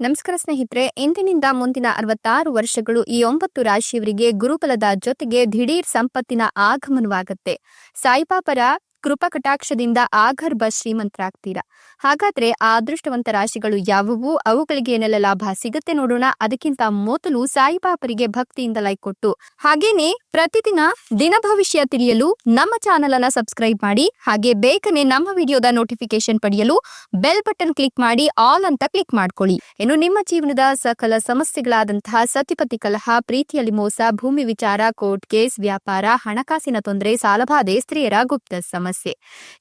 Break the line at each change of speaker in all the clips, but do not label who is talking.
ನಮಸ್ಕಾರ ಸ್ನೇಹಿತರೆ, ಇಂದಿನಿಂದ ಮುಂದಿನ ಅರವತ್ತಾರು ವರ್ಷಗಳು ಈ ಒಂಬತ್ತು ರಾಶಿಯವರಿಗೆ ಗುರುಬಲದ ಜೊತೆಗೆ ದಿಢೀರ್ ಸಂಪತ್ತಿನ ಆಗಮನವಾಗುತ್ತೆ. ಸಾಯಿಬಾಬರ ಕೃಪಾ ಕಟಾಕ್ಷದಿಂದ ಆಗರ್ಭ ಶ್ರೀಮಂತರಾಗ್ತೀರಾ? ಹಾಗಾದ್ರೆ ಆ ಅದೃಷ್ಟವಂತ ರಾಶಿಗಳು ಯಾವುವು? ಅವುಗಳಿಗೆ ಏನೆಲ್ಲ ಲಾಭ ಸಿಗುತ್ತೆ ನೋಡೋಣ. ಅದಕ್ಕಿಂತ ಮೊದಲು ಸಾಯಿಬಾಬರಿಗೆ ಭಕ್ತಿಯಿಂದ ಲೈಕ್ ಕೊಟ್ಟು. ಹಾಗೇನೆ ಪ್ರತಿದಿನ ದಿನ ಭವಿಷ್ಯ ತಿಳಿಯಲು ನಮ್ಮ ಚಾನೆಲ್ ಅನ್ನ ಸಬ್ಸ್ಕ್ರೈಬ್ ಮಾಡಿ. ಹಾಗೆ ಬೇಗನೆ ನಮ್ಮ ವಿಡಿಯೋದ ನೋಟಿಫಿಕೇಶನ್ ಪಡೆಯಲು ಬೆಲ್ ಬಟನ್ ಕ್ಲಿಕ್ ಮಾಡಿ. ಆಲ್ ಅಂತ ಕ್ಲಿಕ್ ಮಾಡ್ಕೊಳ್ಳಿ. ಇನ್ನು ನಿಮ್ಮ ಜೀವನದ ಸಕಲ ಸಮಸ್ಯೆಗಳಾದಂತಹ ಸತಿಪತಿ ಕಲಹ, ಪ್ರೀತಿಯಲ್ಲಿ ಮೋಸ, ಭೂಮಿ ವಿಚಾರ ಕೋರ್ಟ್ ಕೇಸ್ ವ್ಯಾಪಾರ, ಹಣಕಾಸಿನ ತೊಂದರೆ, ಸಾಲಬಾಧೆ, ಸ್ತ್ರೀಯರ ಗುಪ್ತ ಸಮಸ್ಯೆ.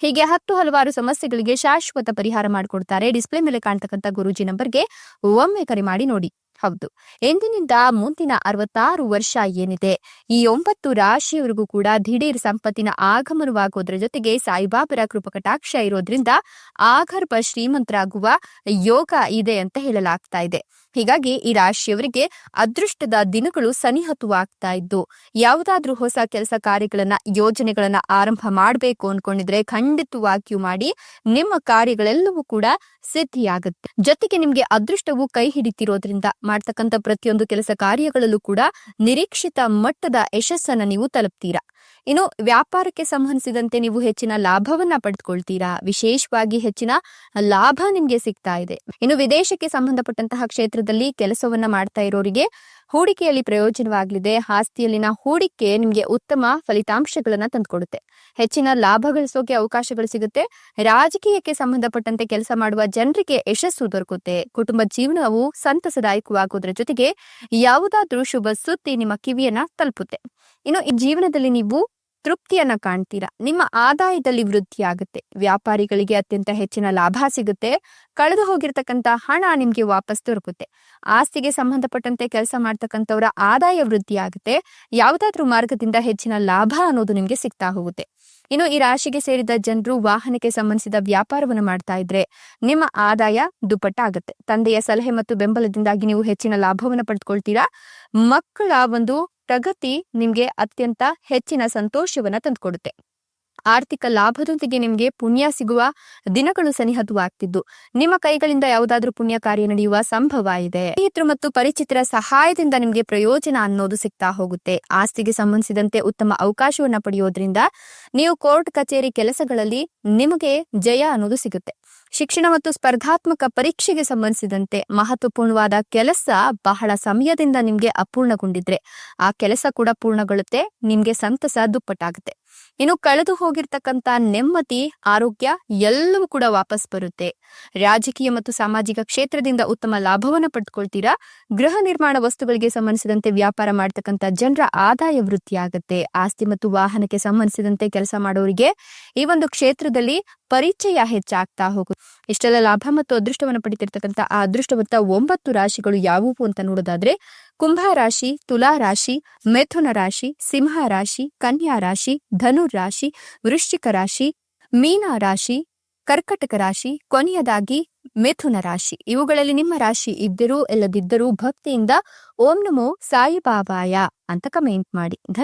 ಹೀಗೆ ಹತ್ತು ಹಲವಾರು ಸಮಸ್ಯೆಗಳಿಗೆ ಶಾಶ್ವತ ಪರಿಹಾರ ಮಾಡಿಕೊಡ್ತಾರೆ. ಡಿಸ್ಪ್ಲೇ ಮೇಲೆ ಕಾಣ್ತಕ್ಕಂಥ ಗುರೂಜಿ ನಂಬರ್ಗೆ ಒಮ್ಮೆ ಕರೆ ಮಾಡಿ ನೋಡಿ. ಹೌದು. ಎಂದಿನಿಂದ ಮುಂದಿನ ಅರವತ್ತಾರು ವರ್ಷ ಏನಿದೆ? ಈ ಒಂಬತ್ತು ರಾಶಿಯವರಿಗೂ ಕೂಡ ದಿಢೀರ್ ಸಂಪತ್ತಿನ ಆಗಮನವಾಗೋದ್ರ ಜೊತೆಗೆ ಸಾಯಿಬಾಬರ ಕೃಪಕಟಾಕ್ಷ ಇರೋದ್ರಿಂದ ಆಗರ್ಭ ಶ್ರೀಮಂತರಾಗುವ ಯೋಗ ಇದೆ ಅಂತ ಹೇಳಲಾಗ್ತಾ ಇದೆ. ಹೀಗಾಗಿ ಈ ರಾಶಿಯವರಿಗೆ ಅದೃಷ್ಟದ ದಿನಗಳು ಸನಿಹತವಾಗ್ತಾ ಇದ್ದು, ಯಾವುದಾದ್ರೂ ಹೊಸ ಕೆಲಸ ಕಾರ್ಯಗಳನ್ನ, ಯೋಜನೆಗಳನ್ನ ಆರಂಭ ಮಾಡಬೇಕು ಅನ್ಕೊಂಡಿದ್ರೆ ಖಂಡಿತವಾಗಿಯೂ ಮಾಡಿ ನಿಮ್ಮ ಕಾರ್ಯಗಳೆಲ್ಲವೂ ಕೂಡ ಸಿದ್ಧಿಯಾಗುತ್ತೆ. ಜೊತೆಗೆ ನಿಮ್ಗೆ ಅದೃಷ್ಟವು ಕೈ ಹಿಡಿತಿರೋದ್ರಿಂದ ಮಾಡ್ತಕ್ಕಂಥ ಪ್ರತಿಯೊಂದು ಕೆಲಸ ಕಾರ್ಯಗಳಲ್ಲೂ ಕೂಡ ನಿರೀಕ್ಷಿತ ಮಟ್ಟದ ಯಶಸ್ಸನ್ನ ನೀವು ತಲುಪ್ತೀರಾ? ಇನ್ನು ವ್ಯಾಪಾರಕ್ಕೆ ಸಂಬಂಧಿಸಿದಂತೆ ನೀವು ಹೆಚ್ಚಿನ ಲಾಭವನ್ನ ಪಡೆದುಕೊಳ್ತೀರಾ? ವಿಶೇಷವಾಗಿ ಹೆಚ್ಚಿನ ಲಾಭ ನಿಮ್ಗೆ ಸಿಗ್ತಾ ಇದೆ. ಇನ್ನು ವಿದೇಶಕ್ಕೆ ಸಂಬಂಧಪಟ್ಟಂತಹ ಕ್ಷೇತ್ರದಲ್ಲಿ ಕೆಲಸವನ್ನ ಮಾಡ್ತಾ ಇರೋರಿಗೆ ಹೂಡಿಕೆಯಲ್ಲಿ ಪ್ರಯೋಜನವಾಗಲಿದೆ. ಆಸ್ತಿಯಲ್ಲಿನ ಹೂಡಿಕೆ ನಿಮ್ಗೆ ಉತ್ತಮ ಫಲಿತಾಂಶಗಳನ್ನ ತಂದುಕೊಡುತ್ತೆ. ಹೆಚ್ಚಿನ ಲಾಭ ಗಳಿಸೋಕೆ ಅವಕಾಶಗಳು ಸಿಗುತ್ತೆ. ರಾಜಕೀಯಕ್ಕೆ ಸಂಬಂಧಪಟ್ಟಂತೆ ಕೆಲಸ ಮಾಡುವ ಜನರಿಗೆ ಯಶಸ್ಸು ದೊರಕುತ್ತೆ. ಕುಟುಂಬ ಜೀವನವು ಸಂತಸದಾಯಕವಾಗುವುದರ ಜೊತೆಗೆ ಯಾವುದಾದ್ರೂ ಶುಭ ಸುದ್ದಿ ನಿಮ್ಮ ಕಿವಿಯನ್ನ ತಲುಪುತ್ತೆ. ಇನ್ನು ಈ ಜೀವನದಲ್ಲಿ ನೀವು ತೃಪ್ತಿಯನ್ನ ಕಾಣ್ತೀರಾ? ನಿಮ್ಮ ಆದಾಯದಲ್ಲಿ ವೃದ್ಧಿ ಆಗುತ್ತೆ. ವ್ಯಾಪಾರಿಗಳಿಗೆ ಅತ್ಯಂತ ಹೆಚ್ಚಿನ ಲಾಭ ಸಿಗುತ್ತೆ. ಕಳೆದು ಹೋಗಿರ್ತಕ್ಕಂಥ ಹಣ ನಿಮ್ಗೆ ವಾಪಸ್ ದೊರಕುತ್ತೆ. ಆಸ್ತಿಗೆ ಸಂಬಂಧಪಟ್ಟಂತೆ ಕೆಲಸ ಮಾಡ್ತಕ್ಕಂಥವರ ಆದಾಯ ವೃದ್ಧಿ ಆಗುತ್ತೆ. ಯಾವುದಾದ್ರೂ ಮಾರ್ಗದಿಂದ ಹೆಚ್ಚಿನ ಲಾಭ ಅನ್ನೋದು ನಿಮ್ಗೆ ಸಿಗ್ತಾ ಹೋಗುತ್ತೆ. ಇನ್ನು ಈ ರಾಶಿಗೆ ಸೇರಿದ ಜನರು ವಾಹನಕ್ಕೆ ಸಂಬಂಧಿಸಿದ ವ್ಯಾಪಾರವನ್ನು ಮಾಡ್ತಾ ಇದ್ರೆ ನಿಮ್ಮ ಆದಾಯ ದುಪ್ಪಟ್ಟಾಗುತ್ತೆ ತಂದೆಯ ಸಲಹೆ ಮತ್ತು ಬೆಂಬಲದಿಂದಾಗಿ ನೀವು ಹೆಚ್ಚಿನ ಲಾಭವನ್ನು ಪಡೆದುಕೊಳ್ತೀರಾ ಮಕ್ಕಳ ಒಂದು ಪ್ರಗತಿ ನಿಮ್ಗೆ ಅತ್ಯಂತ ಹೆಚ್ಚಿನ ಸಂತೋಷವನ್ನ ತಂದುಕೊಡುತ್ತೆ. ಆರ್ಥಿಕ ಲಾಭದೊಂದಿಗೆ ನಿಮಗೆ ಪುಣ್ಯ ಸಿಗುವ ದಿನಗಳು ಸನಿಹತವಾಗ್ತಿದ್ದು. ನಿಮ್ಮ ಕೈಗಳಿಂದ ಯಾವುದಾದ್ರೂ ಪುಣ್ಯ ಕಾರ್ಯ ನಡೆಯುವ ಸಂಭವ ಇದೆ. ಸ್ನೇಹಿತರು ಮತ್ತು ಪರಿಚಿತರ ಸಹಾಯದಿಂದ ನಿಮಗೆ ಪ್ರಯೋಜನ ಅನ್ನೋದು ಸಿಗ್ತಾ ಹೋಗುತ್ತೆ. ಆಸ್ತಿಗೆ ಸಂಬಂಧಿಸಿದಂತೆ ಉತ್ತಮ ಅವಕಾಶವನ್ನ ಪಡೆಯೋದ್ರಿಂದ ನೀವು ಕೋರ್ಟ್, ಕಚೇರಿ ಕೆಲಸಗಳಲ್ಲಿ ನಿಮಗೆ ಜಯ ಅನ್ನೋದು ಸಿಗುತ್ತೆ. ಶಿಕ್ಷಣ ಮತ್ತು ಸ್ಪರ್ಧಾತ್ಮಕ ಪರೀಕ್ಷೆಗೆ ಸಂಬಂಧಿಸಿದಂತೆ ಮಹತ್ವಪೂರ್ಣವಾದ ಕೆಲಸ ಬಹಳ ಸಮಯದಿಂದ ನಿಮ್ಗೆ ಅಪೂರ್ಣಗೊಂಡಿದ್ರೆ, ಆ ಕೆಲಸ ಕೂಡ ಪೂರ್ಣಗೊಳ್ಳುತ್ತೆ, ನಿಮ್ಗೆ ಸಂತಸ ದುಪ್ಪಟ್ಟಾಗುತ್ತೆ. ಇನ್ನು ಕಳೆದು ಹೋಗಿರ್ತಕ್ಕಂತ ನೆಮ್ಮದಿ, ಆರೋಗ್ಯ ಎಲ್ಲವೂ ಕೂಡ ವಾಪಸ್ ಬರುತ್ತೆ. ರಾಜಕೀಯ ಮತ್ತು ಸಾಮಾಜಿಕ ಕ್ಷೇತ್ರದಿಂದ ಉತ್ತಮ ಲಾಭವನ್ನ ಪಡೆದುಕೊಳ್ತೀರಾ ಗೃಹ ನಿರ್ಮಾಣ ವಸ್ತುಗಳಿಗೆ ಸಂಬಂಧಿಸಿದಂತೆ ವ್ಯಾಪಾರ ಮಾಡ್ತಕ್ಕಂಥ ಜನರ ಆದಾಯ ವೃದ್ಧಿ ಆಗುತ್ತೆ ಆಸ್ತಿ ಮತ್ತು ವಾಹನಕ್ಕೆ ಸಂಬಂಧಿಸಿದಂತೆ ಕೆಲಸ ಮಾಡೋರಿಗೆ ಈ ಒಂದು ಕ್ಷೇತ್ರದಲ್ಲಿ ಪರಿಚಯ ಹೆಚ್ಚಾಗ್ತಾ ಹೋಗುತ್ತೆ ಇಷ್ಟೆಲ್ಲ ಲಾಭ ಮತ್ತು ಅದೃಷ್ಟವನ್ನು ಪಡಿತಿರ್ತಕ್ಕಂಥ ಆ ಅದೃಷ್ಟವಂತ ಒಂಬತ್ತು ರಾಶಿಗಳು ಯಾವುವು ಅಂತ ನೋಡೋದಾದ್ರೆ, ಕುಂಭ ರಾಶಿ, ತುಲಾ ರಾಶಿ, ಮಿಥುನ ರಾಶಿ, ಸಿಂಹ ರಾಶಿ, ಕನ್ಯಾ ರಾಶಿ, ಧನು ರಾಶಿ, ವೃಶ್ಚಿಕ ರಾಶಿ, ಮೀನ ರಾಶಿ, ಕರ್ಕಟಕ ರಾಶಿ, ಕೊನೆಯದಾಗಿ ಮಿಥುನ ರಾಶಿ. ಇವುಗಳಲ್ಲಿ ನಿಮ್ಮ ರಾಶಿ ಇದ್ದರೂ, ಇಲ್ಲದಿದ್ದರೂ ಭಕ್ತಿಯಿಂದ ಓಂ ನಮೋ ಸಾಯಿಬಾಬಾಯ ಅಂತ ಕಮೆಂಟ್ ಮಾಡಿ. ಧನ್ಯ